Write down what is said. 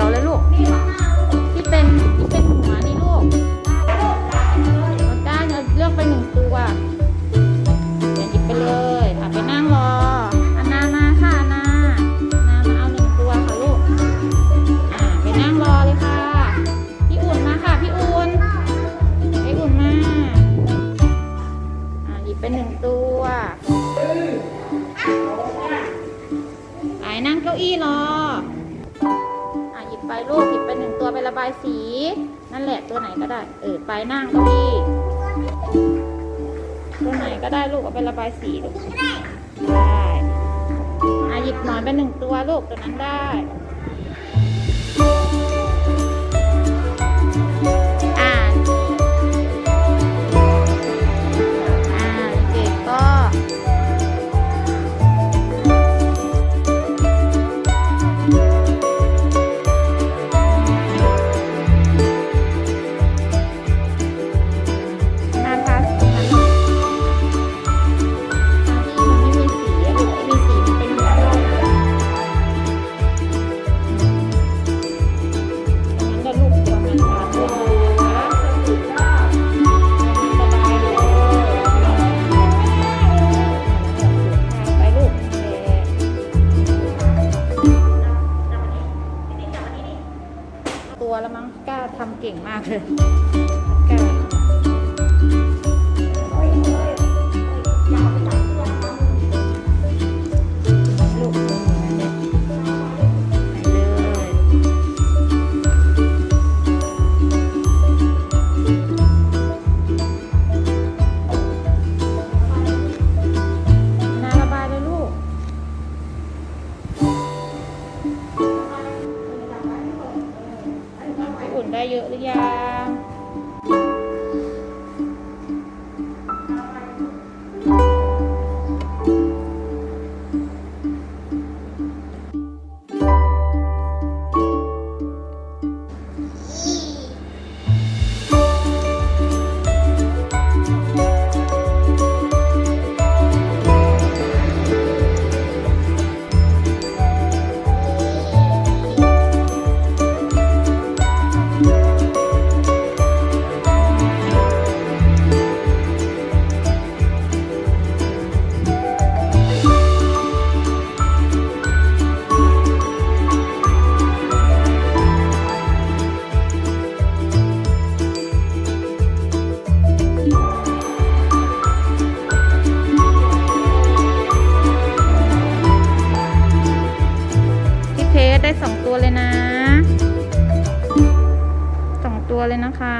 ขียวเลยลูก ที่เป็นที่เป็นหัวนี่ลูกเอาก้านเอาเลือกไปหนึ่งตัวเดี๋ยวหยิบไปเลยอะไปนั่งรออันนามาค่ะอันนาอันนามาเอาหนึ่งตัวค่ะลูกอ่าไปนั่งรอเลยค่ะ พี่อุ่นมาค่ะพี่อุ่นไปอุ่นมาอ่าหยิบไปหนึ่งตัวไอ้นั่งเก้าอี้รอ ไปลูกหยิบไปหนึ่งตัวไประบายสี นั่นแหละตัวไหนก็ได้ เออไปนั่งเก้าอี้ตัวไหนก็ได้ลูกเอาไประบายสีลูกได้อะหยิบหนอนไปหนึ่งตัวลูกตัวนั้นได้ แล้วมั้งกล้าทำเก่งมากเลย ได้เยอะหรือยัง ได้สองตัวเลยนะสองตัวเลยนะคะ